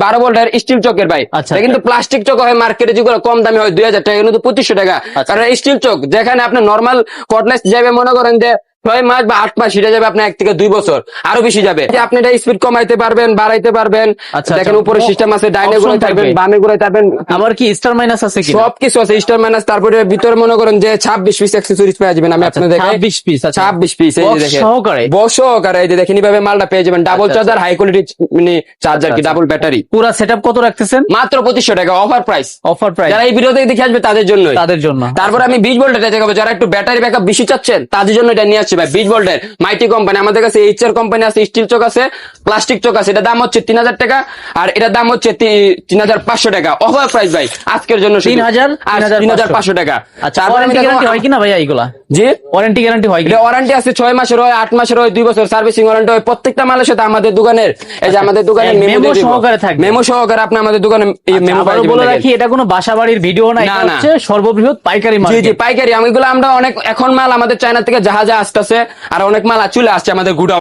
বারো ভোল্টের স্টিল চকের ভাই আচ্ছা। কিন্তু প্লাস্টিক চক হয় মার্কেটে যেগুলো কম দামে হয় দুই হাজার টাকা কিন্তু পঁচিশশো টাকা আচ্ছা। কারণ স্টিল চক যেখানে আপনি নর্মাল কটলেস যাবে মনে করেন যে ছয় মাস বা আট মাস সেটা যাবে আপনার এক থেকে দুই বছর। আরও বেশি যাবে। আপনি এটা স্পিড কমাইতে পারবেন বাড়াইতে পারবেন। আচ্ছা, দেখেন আচ্ছা। উপরে সিস্টেম আছে ডাইনে ঘুরে থাকবেন বামে ঘুরে থাকবেন আবার কি স্টার মাইনাস আছে কি সবকিছু আছে স্টার মাইনাস তারপরে ভিতরে মনে করেন যে ছাব্বিশ পিস অ্যাক্সেসরিজ পেয়ে যাবেন। আমি আপনাদের ছাব্বিশ পিস আচ্ছা। ছাব্বিশ পিস এই যে দেখেন। সহকারে? বক্স সহকারে এই যে দেখেন এইভাবে মালটা পেয়ে যাবেন। ডাবল আচ্ছা, চার্জার হাই কোয়ালিটি মানে চার্জার কি? আচ্ছা। ডাবল ব্যাটারি পুরা সেটআপ কত রাখতেছেন? মাত্র পঁচিশশো টাকা অফার প্রাইস অফার প্রাইস যারা এই ভিডিওতে দেখে আসবে তাদের জন্য তাদের জন্য। তারপর আমি বিশ দেখাবো। যারা একটু ব্যাটারি ব্যাকআপ বেশি চাচ্ছেন তাদের জন্য এটা নিয়ে আসছি ভাই বিশ ভোল্টের মাইটি কোম্পানি আমাদের কাছে এইচ এর কোম্পানি আছে স্টিল চোখ আছে প্লাস্টিক চোখ আছে এটা দাম হচ্ছে তিন হাজার টাকা আর এটার দাম হচ্ছে তিন হাজার পাঁচশো টাকা। অফার প্রাইস ভাই আজকের জন্য তিন হাজার তিন হাজার পাঁচশো। টাকা। আচ্ছা কিনা ভাইয়া এইগুলা? জি ওয়ারেন্টি গ্যারান্টি হয় ওয়ারেন্টি আছে ছয় মাসের হয় আট মাসের হয় দুই বছর সার্ভিসিং ওয়ারেন্টি হয়। প্রত্যেকটা মালের সাথে আমাদের দোকানের এই যে আমাদের দোকানের মেমো সহকারে থাকবে। মেমো সহকারে আপনি আমাদের দোকানে আচ্ছা, মেমো পাই বলে রাখি এটা কোনো বাসা বাড়ির ভিডিও না এটা। হচ্ছে সর্ববৃহৎ পাইকারি জি জি পাইকারি। আমি আমরা অনেক এখন মাল আমাদের চায়না থেকে জাহাজে আসতেছে আর অনেক মাল চলে আসছে আমাদের গুডাউন